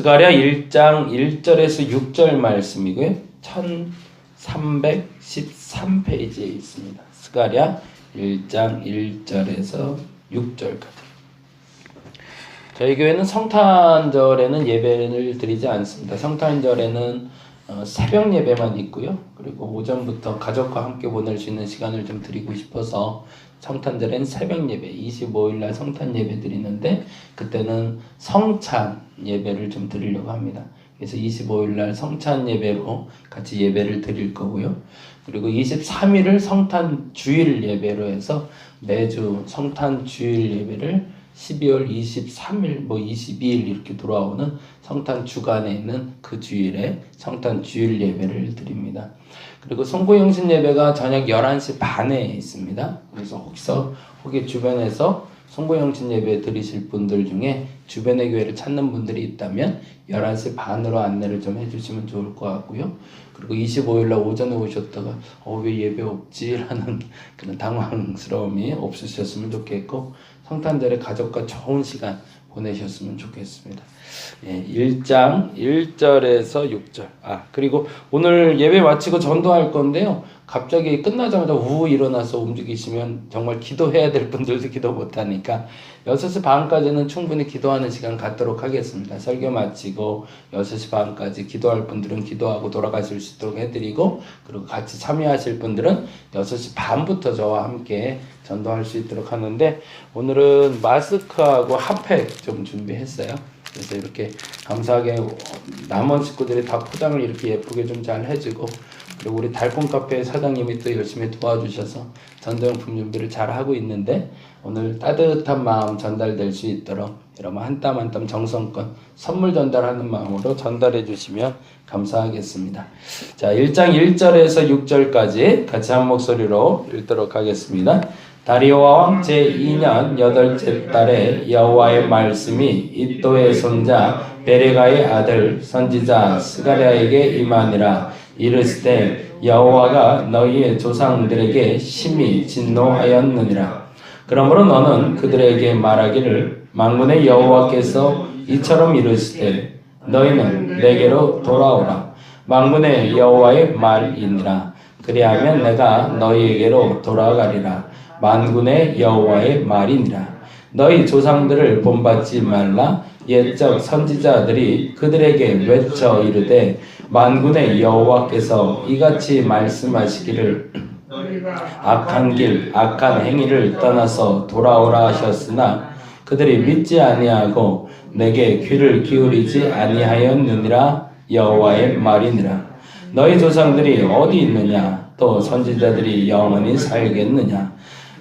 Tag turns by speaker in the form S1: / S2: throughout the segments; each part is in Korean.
S1: 스가랴 1장 1절에서 6절 말씀이고요. 1313페이지에 있습니다. 스가랴 1장 1절에서 6절까지. 저희 교회는 성탄절에는 예배를 드리지 않습니다. 성탄절에는 어, 새벽 예배만 있고요. 그리고 오전부터 가족과 함께 보낼 수 있는 시간을 좀 드리고 싶어서 성탄절엔 새벽 예배, 25일 날 성탄 예배 드리는데 그때는 성찬 예배를 좀 드리려고 합니다. 그래서 25일 날 성찬 예배로 같이 예배를 드릴 거고요. 그리고 23일을 성탄 주일 예배로 해서 매주 성탄 주일 예배를 12월 23일, 뭐 22일 이렇게 돌아오는 성탄 주간에 있는 그 주일에 성탄 주일 예배를 드립니다. 그리고 송구영신 예배가 저녁 11시 반에 있습니다. 그래서 혹서 혹시 주변에서 송구영신 예배 드리실 분들 중에 주변의 교회를 찾는 분들이 있다면 11시 반으로 안내를 좀 해주시면 좋을 것 같고요. 그리고 25일날 오전에 오셨다가 어 왜 예배 없지? 라는 그런 당황스러움이 없으셨으면 좋겠고 성탄절에 가족과 좋은 시간 보내셨으면 좋겠습니다. 예, 1장 1절에서 6절. 아, 그리고 오늘 예배 마치고 전도할 건데요. 갑자기 끝나자마자 우 일어나서 움직이시면 정말 기도해야 될 분들도 기도 못 하니까 6시 반까지는 충분히 기도하는 시간 갖도록 하겠습니다. 설교 마치고 6시 반까지 기도할 분들은 기도하고 돌아가실 수 있도록 해드리고 그리고 같이 참여하실 분들은 6시 반부터 저와 함께 전도할 수 있도록 하는데 오늘은 마스크하고 핫팩 좀 준비했어요. 그래서 이렇게 감사하게 남원 식구들이 다 포장을 이렇게 예쁘게 좀 잘 해주고 그리고 우리 달콤 카페 사장님이 또 열심히 도와주셔서 전자용품 준비를 잘 하고 있는데 오늘 따뜻한 마음 전달될 수 있도록 여러분 한 땀 한 땀 정성껏 선물 전달하는 마음으로 전달해 주시면 감사하겠습니다. 자, 1장 1절에서 6절까지 같이 한 목소리로 읽도록 하겠습니다. 다리오와 왕 제2년 여덟째 달에 여호와의 말씀이 이또의 손자 베레가의 아들 선지자 스가랴에게 임하니라. 이르시되 여호와가 너희의 조상들에게 심히 진노하였느니라. 그러므로 너는 그들에게 말하기를 만군의 여호와께서 이처럼 이르시되 너희는 내게로 돌아오라. 만군의 여호와의 말이니라. 그리하면 내가 너희에게로 돌아가리라 만군의 여호와의 말이니라. 너희 조상들을 본받지 말라. 옛적 선지자들이 그들에게 외쳐 이르되 만군의 여호와께서 이같이 말씀하시기를 악한 길 악한 행위를 떠나서 돌아오라 하셨으나 그들이 믿지 아니하고 내게 귀를 기울이지 아니하였느니라. 여호와의 말이니라. 너희 조상들이 어디 있느냐? 또 선지자들이 영원히 살겠느냐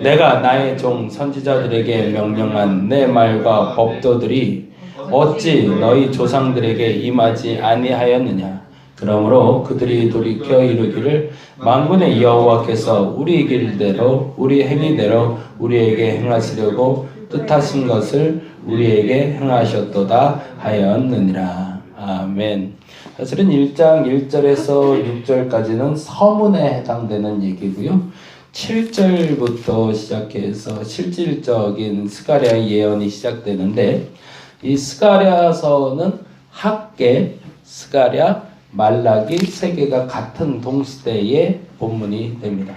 S1: 내가 나의 종 선지자들에게 명령한 내 말과 법도들이 어찌 너희 조상들에게 임하지 아니하였느냐? 그러므로 그들이 돌이켜 이르기를 만군의 여호와께서 우리 길대로 우리 행위대로 우리에게 행하시려고 뜻하신 것을 우리에게 행하셨도다 하였느니라. 아멘. 사실은 1장 1절에서 6절까지는 서문에 해당되는 얘기고요 7절부터 시작해서 실질적인 스가랴의 예언이 시작되는데 이 스가랴서는 학계, 스가랴, 말라기 세 개가 같은 동시대의 본문이 됩니다.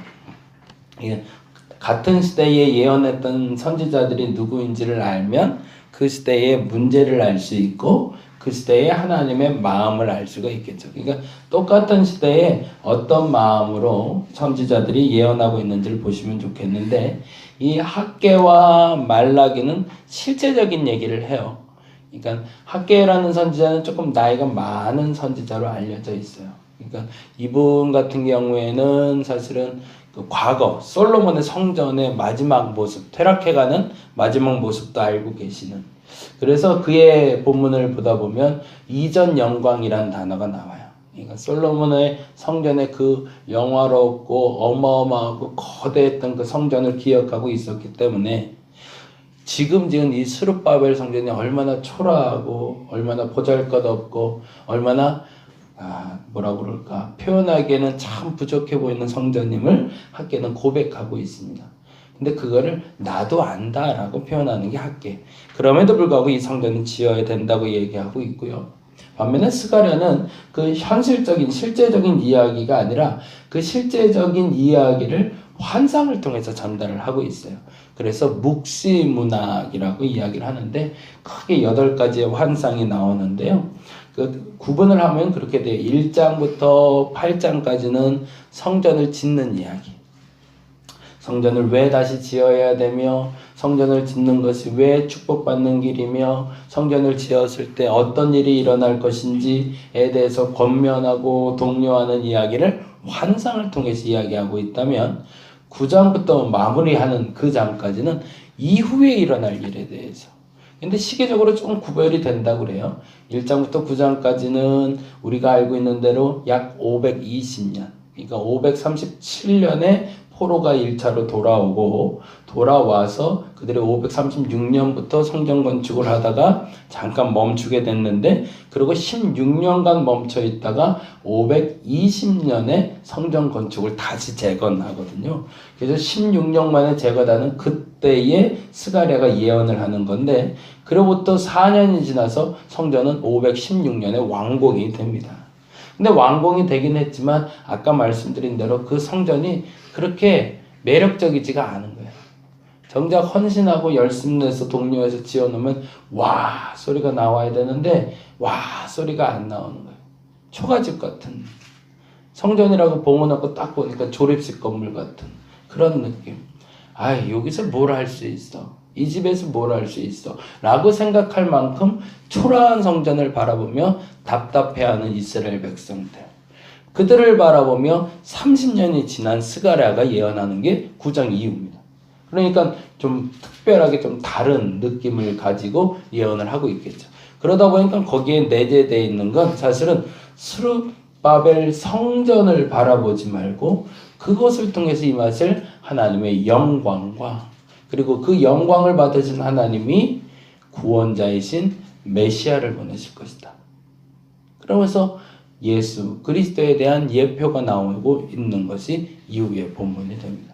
S1: 이게 같은 시대에 예언했던 선지자들이 누구인지를 알면 그 시대의 문제를 알 수 있고 그 시대의 하나님의 마음을 알 수가 있겠죠. 그러니까 똑같은 시대에 어떤 마음으로 선지자들이 예언하고 있는지를 보시면 좋겠는데 이 학계와 말라기는 실제적인 얘기를 해요. 그러니까 학계라는 선지자는 조금 나이가 많은 선지자로 알려져 있어요. 그러니까 이분 같은 경우에는 사실은 그 과거 솔로몬의 성전의 마지막 모습, 퇴락해가는 마지막 모습도 알고 계시는. 그래서 그의 본문을 보다 보면 이전 영광이란 단어가 나와요. 그러니까 솔로몬의 성전의 그 영화롭고 어마어마하고 거대했던 그 성전을 기억하고 있었기 때문에 지금 지은 이 스룹바벨 성전이 얼마나 초라하고 얼마나 보잘것없고 얼마나 아, 뭐라 그럴까 표현하기에는 참 부족해 보이는 성전임을 학계는 고백하고 있습니다. 근데 그거를 나도 안다라고 표현하는 게 학계. 그럼에도 불구하고 이 성전은 지어야 된다고 얘기하고 있고요. 반면에 스가랴는 그 현실적인 실제적인 이야기가 아니라 그 실제적인 이야기를 환상을 통해서 전달을 하고 있어요. 그래서 묵시 문학이라고 이야기를 하는데 크게 여덟 가지의 환상이 나오는데요. 그 구분을 하면 그렇게 돼요. 1장부터 8장까지는 성전을 짓는 이야기. 성전을 왜 다시 지어야 되며 성전을 짓는 것이 왜 축복받는 길이며 성전을 지었을 때 어떤 일이 일어날 것인지에 대해서 권면하고 독려하는 이야기를 환상을 통해서 이야기하고 있다면 9장부터 마무리하는 그 장까지는 이후에 일어날 일에 대해서 근데 시계적으로 좀 구별이 된다고 그래요. 1장부터 9장까지는 우리가 알고 있는 대로 약 520년 그러니까 537년에 포로가 1차로 돌아오고 돌아와서 그들이 536년부터 성전 건축을 하다가 잠깐 멈추게 됐는데 그리고 16년간 멈춰 있다가 520년에 성전 건축을 다시 재건하거든요. 그래서 16년 만에 재건하는 그때의 스가랴가 예언을 하는 건데 그로부터 4년이 지나서 성전은 516년에 완공이 됩니다. 근데 완공이 되긴 했지만 아까 말씀드린 대로 그 성전이 그렇게 매력적이지가 않은 거예요. 정작 헌신하고 열심 내서 독려해서 지어놓으면 와 소리가 나와야 되는데 와 소리가 안 나오는 거예요. 초가집 같은 성전이라고 봉헌하고 딱 보니까 조립식 건물 같은 그런 느낌. 아 여기서 뭘 할 수 있어? 이 집에서 뭘 할 수 있어? 라고 생각할 만큼 초라한 성전을 바라보며 답답해하는 이스라엘 백성들. 그들을 바라보며 30년이 지난 스가랴가 예언하는 게 9장 이후입니다. 그러니까 좀 특별하게 좀 다른 느낌을 가지고 예언을 하고 있겠죠. 그러다 보니까 거기에 내재되어 있는 건 사실은 스룹바벨 성전을 바라보지 말고 그것을 통해서 임하실 하나님의 영광과 그리고 그 영광을 받으신 하나님이 구원자이신 메시아를 보내실 것이다. 그러면서 예수 그리스도에 대한 예표가 나오고 있는 것이 이후의 본문이 됩니다.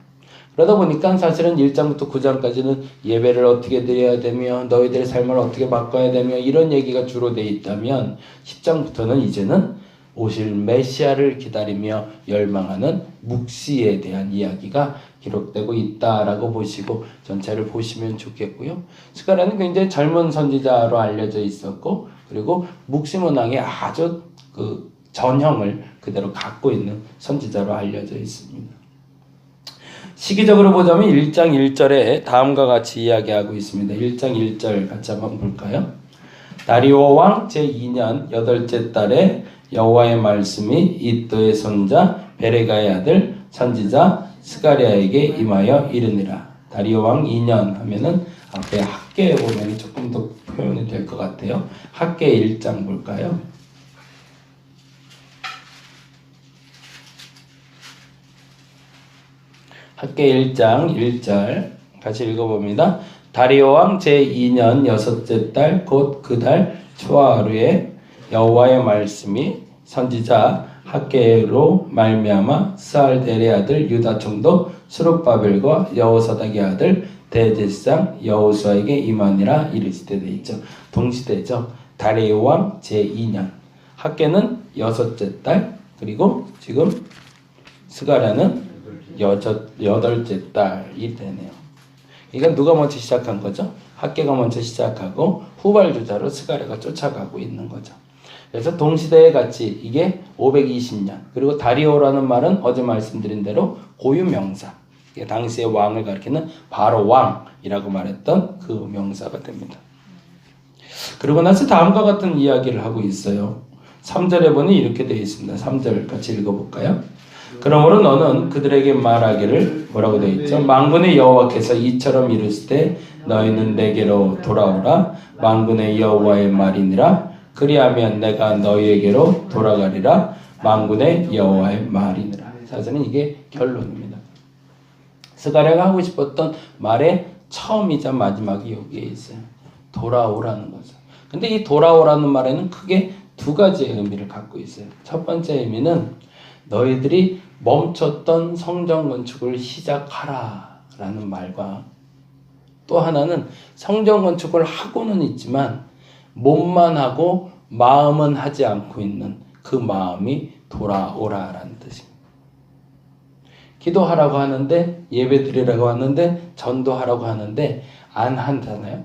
S1: 그러다 보니까 사실은 1장부터 9장까지는 예배를 어떻게 드려야 되며 너희들의 삶을 어떻게 바꿔야 되며 이런 얘기가 주로 돼 있다면 10장부터는 이제는 오실 메시아를 기다리며 열망하는 묵시에 대한 이야기가 기록되고 있다라고 보시고 전체를 보시면 좋겠고요. 스가랴는 굉장히 젊은 선지자로 알려져 있었고 그리고 묵시 문항의 아주 그 전형을 그대로 갖고 있는 선지자로 알려져 있습니다. 시기적으로 보자면 1장 1절에 다음과 같이 이야기하고 있습니다. 1장 1절 같이 한번 볼까요? 다리오 왕 제2년 여덟째 달에 여호와의 말씀이 이또의 손자 베레가의 아들 선지자 스가리아에게 임하여 이르니라. 다리오 왕 2년 하면은 앞에 학계에 보면 조금 더 표현이 될 것 같아요. 학계 1장 볼까요? 학계 1장 1절 같이 읽어봅니다. 다리오 왕 제2년 여섯째 달 곧 그 달 초하루에 여호와의 말씀이 선지자 학계로 말미암아 스알델의 아들 유다 총독 수룹바벨과 여호사닥의 아들 대제상 여호수아에게 임하니라 이르시되 돼 있죠. 동시대죠. 다리오 왕 제2년 학계는 여섯째 달 그리고 지금 스가랴는 여섯, 여덟째 딸이 되네요. 이건 누가 먼저 시작한 거죠? 학계가 먼저 시작하고 후발주자로 스가랴가 쫓아가고 있는 거죠. 그래서 동시대에 같이 이게 520년 그리고 다리오라는 말은 어제 말씀드린 대로 고유 명사 당시의 왕을 가리키는 바로 왕이라고 말했던 그 명사가 됩니다. 그리고 나서 다음과 같은 이야기를 하고 있어요. 3절에 보니 이렇게 되어 있습니다. 3절 같이 읽어볼까요? 그러므로 너는 그들에게 말하기를 뭐라고 되어 있죠? 망군의 여호와께서 이처럼 이르실 때 너희는 내게로 돌아오라 망군의 여호와의 말이니라 그리하면 내가 너희에게로 돌아가리라 망군의 여호와의 말이니라 사실은 이게 결론입니다. 스가랴가 하고 싶었던 말의 처음이자 마지막이 여기에 있어요. 돌아오라는 거죠. 근데 이 돌아오라는 말에는 크게 두 가지의 의미를 갖고 있어요. 첫 번째 의미는 너희들이 멈췄던 성전 건축을 시작하라 라는 말과 또 하나는 성전 건축을 하고는 있지만 몸만 하고 마음은 하지 않고 있는 그 마음이 돌아오라라는 뜻입니다. 기도하라고 하는데 예배 드리라고 하는데 전도하라고 하는데 안 한잖아요.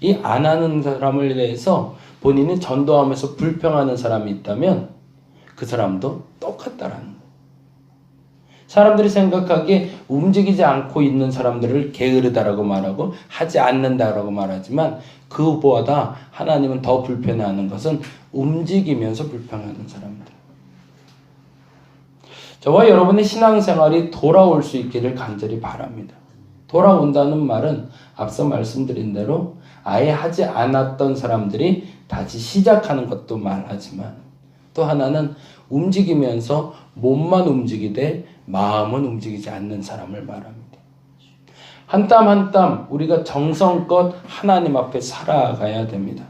S1: 이 안 하는 사람을 대해서 본인이 전도하면서 불평하는 사람이 있다면 그 사람도 똑같다라는 거예요. 사람들이 생각하기에 움직이지 않고 있는 사람들을 게으르다라고 말하고 하지 않는다라고 말하지만 그보다 하나님은 더 불편해하는 것은 움직이면서 불평하는 사람들. 저와 여러분의 신앙생활이 돌아올 수 있기를 간절히 바랍니다. 돌아온다는 말은 앞서 말씀드린 대로 아예 하지 않았던 사람들이 다시 시작하는 것도 말하지만 또 하나는 움직이면서 몸만 움직이되 마음은 움직이지 않는 사람을 말합니다. 한 땀 한 땀 우리가 정성껏 하나님 앞에 살아가야 됩니다.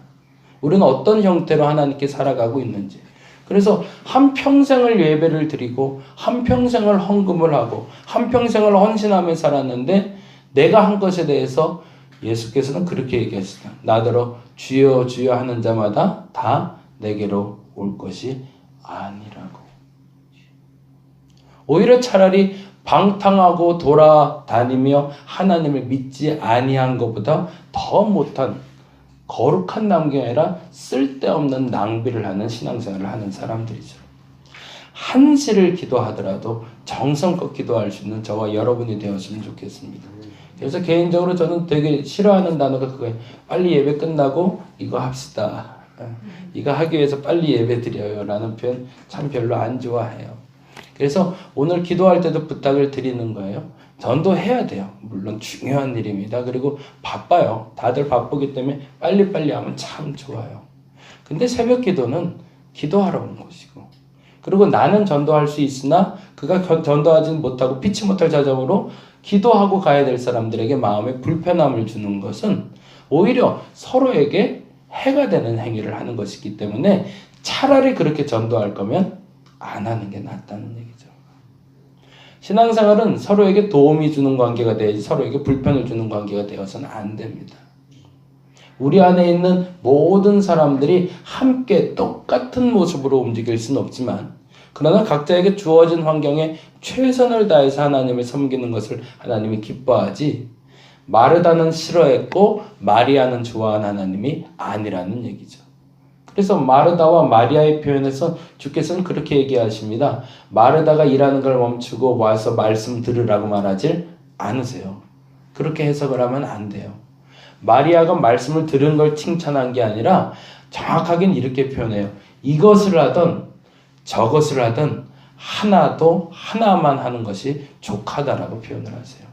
S1: 우리는 어떤 형태로 하나님께 살아가고 있는지. 그래서 한 평생을 예배를 드리고 한 평생을 헌금을 하고 한 평생을 헌신하며 살았는데 내가 한 것에 대해서 예수께서는 그렇게 얘기했습니다. 나더러 주여 주여 하는 자마다 다 내게로 올 것이 아니라고. 오히려 차라리 방탕하고 돌아다니며 하나님을 믿지 아니한 것보다 더 못한 거룩한 남경이 아니라 쓸데없는 낭비를 하는 신앙생활을 하는 사람들이죠. 한시를 기도하더라도 정성껏 기도할 수 있는 저와 여러분이 되었으면 좋겠습니다. 그래서 개인적으로 저는 되게 싫어하는 단어가 그거예요. 빨리 예배 끝나고 이거 합시다. 이거 하기 위해서 빨리 예배 드려요. 라는 표현 참 별로 안 좋아해요. 그래서 오늘 기도할 때도 부탁을 드리는 거예요. 전도해야 돼요. 물론 중요한 일입니다. 그리고 바빠요. 다들 바쁘기 때문에 빨리빨리 하면 참 좋아요. 근데 새벽 기도는 기도하러 온 것이고, 그리고 나는 전도할 수 있으나 그가 전도하지 못하고 피치 못할 자정으로 기도하고 가야 될 사람들에게 마음에 불편함을 주는 것은 오히려 서로에게 해가 되는 행위를 하는 것이기 때문에 차라리 그렇게 전도할 거면 안 하는 게 낫다는 얘기죠. 신앙생활은 서로에게 도움이 주는 관계가 되야지 서로에게 불편을 주는 관계가 되어서는 안 됩니다. 우리 안에 있는 모든 사람들이 함께 똑같은 모습으로 움직일 수는 없지만 그러나 각자에게 주어진 환경에 최선을 다해서 하나님을 섬기는 것을 하나님이 기뻐하지 마르다는 싫어했고 마리아는 좋아한 하나님이 아니라는 얘기죠. 그래서 마르다와 마리아의 표현에서 주께서는 그렇게 얘기하십니다. 마르다가 일하는 걸 멈추고 와서 말씀 들으라고 말하지 않으세요. 그렇게 해석을 하면 안 돼요. 마리아가 말씀을 들은 걸 칭찬한 게 아니라 정확하게는 이렇게 표현해요. 이것을 하던 저것을 하든 하나도 하나만 하는 것이 족하다라고 표현을 하세요.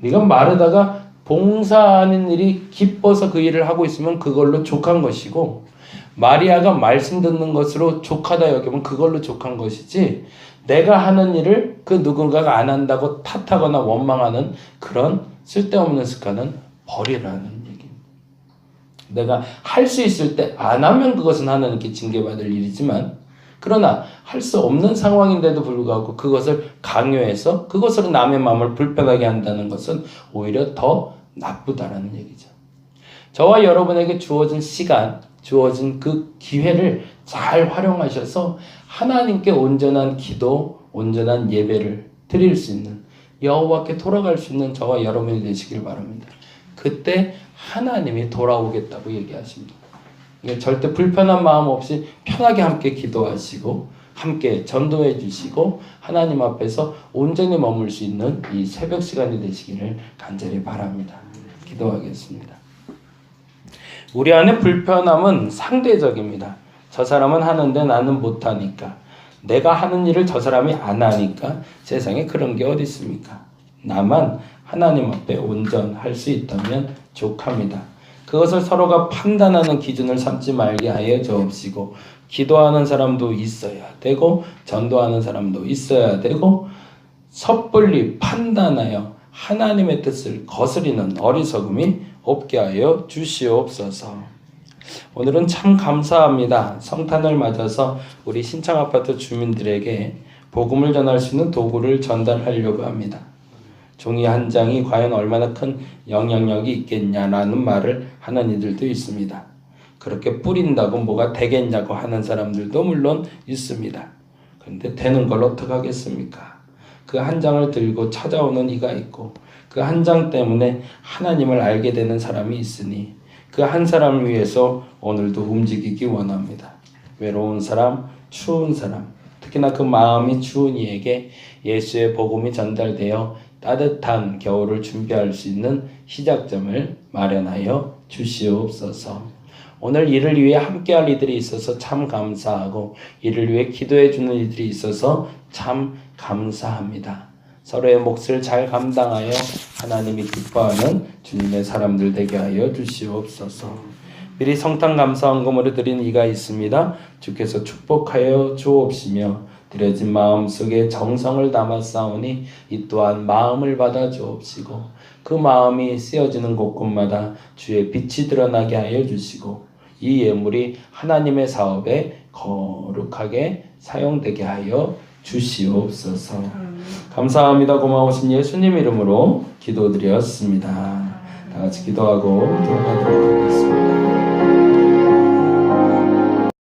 S1: 네가 마르다가 봉사하는 일이 기뻐서 그 일을 하고 있으면 그걸로 족한 것이고 마리아가 말씀 듣는 것으로 족하다 여기면 그걸로 족한 것이지 내가 하는 일을 그 누군가가 안 한다고 탓하거나 원망하는 그런 쓸데없는 습관은 버리라는 얘기입니다. 내가 할 수 있을 때 안 하면 그것은 하나님께 징계받을 일이지만 그러나 할 수 없는 상황인데도 불구하고 그것을 강요해서 그것으로 남의 마음을 불편하게 한다는 것은 오히려 더 나쁘다라는 얘기죠. 저와 여러분에게 주어진 시간, 주어진 그 기회를 잘 활용하셔서 하나님께 온전한 기도, 온전한 예배를 드릴 수 있는 여호와께 돌아갈 수 있는 저와 여러분이 되시길 바랍니다. 그때 하나님이 돌아오겠다고 얘기하십니다. 절대 불편한 마음 없이 편하게 함께 기도하시고 함께 전도해 주시고 하나님 앞에서 온전히 머물 수 있는 이 새벽 시간이 되시기를 간절히 바랍니다. 기도하겠습니다. 우리 안에 불편함은 상대적입니다. 저 사람은 하는데 나는 못하니까. 내가 하는 일을 저 사람이 안 하니까 세상에 그런 게 어디 있습니까? 나만 하나님 앞에 온전할 수 있다면 족합니다. 그것을 서로가 판단하는 기준을 삼지 말게 하여 주옵시고 기도하는 사람도 있어야 되고 전도하는 사람도 있어야 되고 섣불리 판단하여 하나님의 뜻을 거스리는 어리석음이 없게 하여 주시옵소서. 오늘은 참 감사합니다. 성탄을 맞아서 우리 신창 아파트 주민들에게 복음을 전할 수 있는 도구를 전달하려고 합니다. 종이 한 장이 과연 얼마나 큰 영향력이 있겠냐라는 말을 하는 이들도 있습니다. 그렇게 뿌린다고 뭐가 되겠냐고 하는 사람들도 물론 있습니다. 그런데 되는 걸 어떻게 하겠습니까? 그 한 장을 들고 찾아오는 이가 있고 그 한 장 때문에 하나님을 알게 되는 사람이 있으니 그 한 사람을 위해서 오늘도 움직이기 원합니다. 외로운 사람, 추운 사람, 특히나 그 마음이 추운 이에게 예수의 복음이 전달되어 따뜻한 겨울을 준비할 수 있는 시작점을 마련하여 주시옵소서. 오늘 이를 위해 함께할 이들이 있어서 참 감사하고 이를 위해 기도해 주는 이들이 있어서 참 감사합니다. 서로의 몫을 잘 감당하여 하나님이 기뻐하는 주님의 사람들 되게 하여 주시옵소서. 미리 성탄 감사 헌금으로 드린 이가 있습니다. 주께서 축복하여 주옵시며 드려진 마음 속에 정성을 담아 싸우니 이 또한 마음을 받아 주옵시고 그 마음이 쓰여지는 곳곳마다 주의 빛이 드러나게 하여 주시고 이 예물이 하나님의 사업에 거룩하게 사용되게 하여 주시옵소서. 감사합니다. 고마우신 예수님 이름으로 기도드렸습니다. 다 같이 기도하고 들어가도록 하겠습니다.